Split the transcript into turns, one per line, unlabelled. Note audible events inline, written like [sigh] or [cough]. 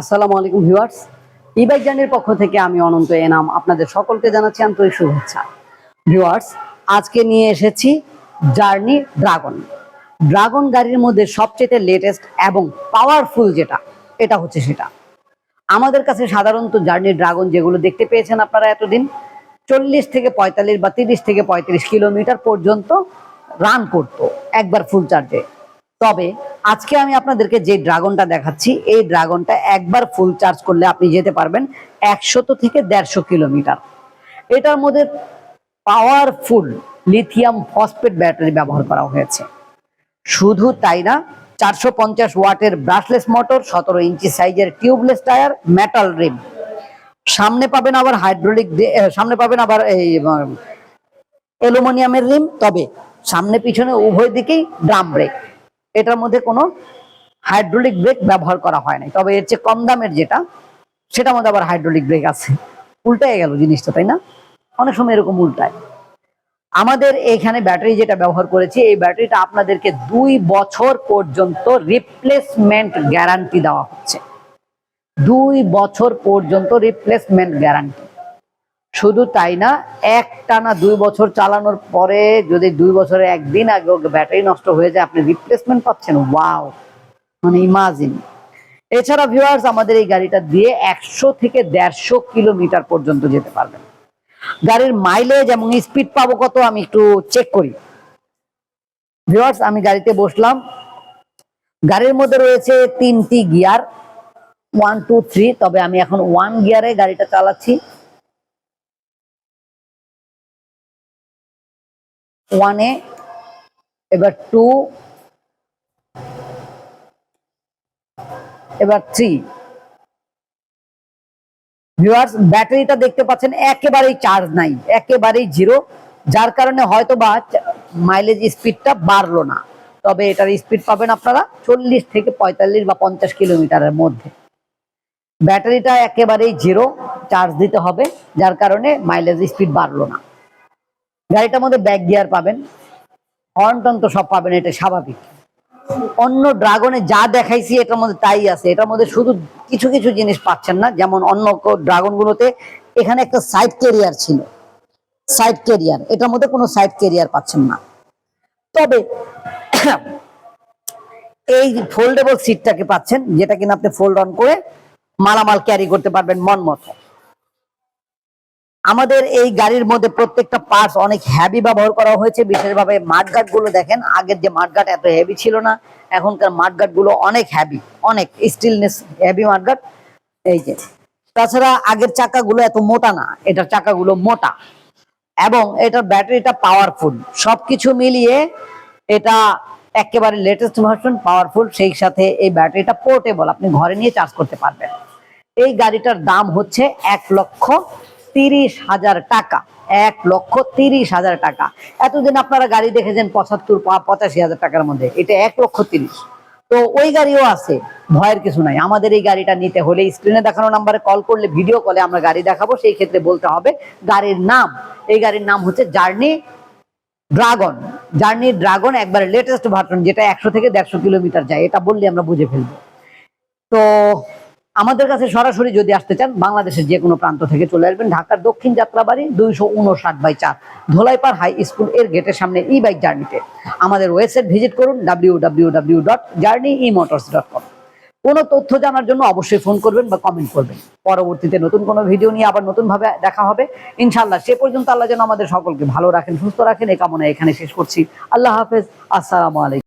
আসসালামু আলাইকুম ভিউয়ার্স। ই বাইক জার্নির পক্ষ থেকে আমি অনন্ত এনাম। আপনাদের সকলকে জানাচ্ছি আন্তরিক শুভেচ্ছা। ভিউয়ার্স, আজকে নিয়ে এসেছি জার্নি ড্রাগন। ড্রাগন গাড়ির মধ্যে সবচেয়ে লেটেস্ট এবং পাওয়ারফুল যেটা, এটা হচ্ছে সেটা। আমাদের কাছে সাধারণত জার্নি ড্রাগন যেগুলো দেখতে পেয়েছেন আপনারা এতদিন, চল্লিশ থেকে পঁয়তাল্লিশ বা তিরিশ থেকে পঁয়ত্রিশ কিলোমিটার পর্যন্ত রান করতো, একবার ফুল চার্জে তবে আজকে আমি আপনাদেরকে যে ড্রাগনটা দেখাচ্ছি, এই ড্রাগনটা একবার ফুল চার্জ করলে আপনি যেতে পারবেন একশত থেকে দেড়শো কিলোমিটার। এটার মধ্যে পাওয়ারফুল লিথিয়াম ফসফেট ব্যাটারি ব্যবহার করা হয়েছে। শুধু তাই না, চারশো পঞ্চাশ ওয়াটের ব্রাশলেস মোটর সতেরো ইঞ্চি সাইজের টিউবলেস টায়ার মেটাল রিম সামনে পাবেন আবার হাইড্রোলিক সামনে পাবেন আবার এই অ্যালুমিনিয়ামের রিম তবে সামনে পিছনে উভয় দিকেই ড্রাম ব্রেক এটার মধ্যে কোনো হাইড্রোলিক ব্রেক ব্যবহার করা হয় নাই। তবে এর চেয়ে কম দামের যেটা, সেটার মধ্যে আবার হাইড্রোলিক ব্রেক আছে। উল্টায় গেল জিনিসটা, তাই না? অনেক সময় এরকম উল্টায়। আমাদের এখানে ব্যাটারি যেটা ব্যবহার করেছি, এই ব্যাটারিটা আপনাদেরকে দুই বছর পর্যন্ত রিপ্লেসমেন্ট গ্যারান্টি দেওয়া হচ্ছে। দুই বছর পর্যন্ত রিপ্লেসমেন্ট গ্যারান্টি শুধু তাই না, একটানা দুই বছর চালানোর পরে যদি দুই বছরে একদিন আগে ওকে ব্যাটারি নষ্ট হয়ে যায়, আপনি রিপ্লেসমেন্ট পাচ্ছেন। ওয়াও মানে ইমাজিন এছাড়া ভিউয়ার্স আমাদের এই গাড়িটা দিয়ে একশো থেকে দেড়শো কিলোমিটার পর্যন্ত যেতে পারবেন। গাড়ির মাইলেজ এবং স্পিড পাবো কত আমি একটু চেক করি। ভিউয়ার্স আমি গাড়িতে বসলাম। গাড়ির মধ্যে রয়েছে তিনটি গিয়ার ওয়ান টু থ্রি তবে আমি এখন ওয়ান গিয়ারে গাড়িটা চালাচ্ছি। ওয়ানে এবার টু এবার থ্রি ভিউয়ার্স ব্যাটারিটা দেখতে পাচ্ছেন, একেবারেই চার্জ নাই, একেবারেই জিরো যার কারণে হয়তো বা মাইলেজ স্পিডটা বাড়লো না। তবে এটার স্পিড পাবেন আপনারা চল্লিশ থেকে পঁয়তাল্লিশ বা পঞ্চাশ কিলোমিটারের মধ্যে। ব্যাটারিটা একেবারেই জিরো চার্জ দিতে হবে, যার কারণে মাইলেজ স্পিড বাড়লো না। গাড়িটার মধ্যে ব্যাক গিয়ার পাবেন। হর্ন টন তো সব পাবেন, এটা স্বাভাবিক। অন্য ড্রাগনে যা দেখাইছি, এটার মধ্যে তাই আছে। এটার মধ্যে শুধু কিছু কিছু জিনিস পাচ্ছেন না, যেমন অন্য ড্রাগন গুলোতে এখানে একটা সাইড ক্যারিয়ার ছিল। সাইড ক্যারিয়ার এটার মধ্যে কোনো সাইড ক্যারিয়ার পাচ্ছেন না। তবে [coughs] এই ফোল্ডেবল সিটটাকে পাচ্ছেন, যেটা কিনা আপনি ফোল্ড অন করে মালামাল ক্যারি করতে পারবেন মন মতো। আমাদের এই গাড়ির মধ্যে প্রত্যেকটা পার্টস অনেক হ্যাভি ব্যবহার করা হয়েছে। বিশেষভাবে মাঠগাটগুলো দেখেন, আগের যে মাঠগাট এত হেভি ছিল না, এখনকার মাঠগাটগুলো অনেক হ্যাভি অনেক স্টিলনেস হেভি মাঠগাট এই যে, তাছাড়া আগের চাকাগুলো এত মোটা না, এটার চাকাগুলো মোটা। এবং এটার ব্যাটারিটা পাওয়ারফুল সবকিছু মিলিয়ে এটা একেবারে লেটেস্ট ভার্সন পাওয়ারফুল সেই সাথে এই ব্যাটারিটা পোর্টেবল আপনি ঘরে নিয়ে চার্জ করতে পারবেন। এই গাড়িটার দাম হচ্ছে এক লক্ষ তিরিশ হাজার টাকা, এক লক্ষ তিরিশ হাজার টাকা। এতদিন আপনারা গাড়ি দেখেছেন পঁচাত্তর পঁচাশি হাজার টাকার মধ্যে, এটা এক লক্ষ তিরিশ। তো ওই গাড়িও আছে, ভয়ের কিছু নাই। আমাদের এই গাড়িটা নিতে হলে স্ক্রিনে দেখানো নাম্বারে কল করলে ভিডিও কলে আমরা গাড়ি দেখাবো, সেই ক্ষেত্রে বলতে হবে গাড়ির নাম। এই গাড়ির নাম হচ্ছে জার্নি ড্রাগন জার্নি ড্রাগন একবারে লেটেস্ট ভার্সন যেটা একশো থেকে দেড়শো কিলোমিটার যায়, এটা বললে আমরা বুঝে ফেলব। তো আমাদের কাছে সরাসরি যদি আসতে চান, বাংলাদেশের যে কোনো প্রান্ত থেকে চলে আসবেন। ঢাকার দক্ষিণ যাত্রাবাড়ি দুইশো উনষাট বাই চার, ধোলাইপাড় হাই স্কুলের গেটের সামনে ই বাইক জার্নিতে আমাদের ওয়েবসাইট ভিজিট করুন W W W dot journey e motors dot com কোনো তথ্য জানার জন্য অবশ্যই ফোন করবেন বা কমেন্ট করবেন। পরবর্তীতে নতুন কোনো ভিডিও নিয়ে আবার নতুন ভাবে দেখা হবে। ইনশাল্লাহ সে পর্যন্ত আল্লাহ যেন আমাদের সকলকে ভালো রাখেন, সুস্থ রাখেন। এই কামনা এখানে শেষ করছি। আল্লাহ হাফেজ। আসসালামু আলাইকুম।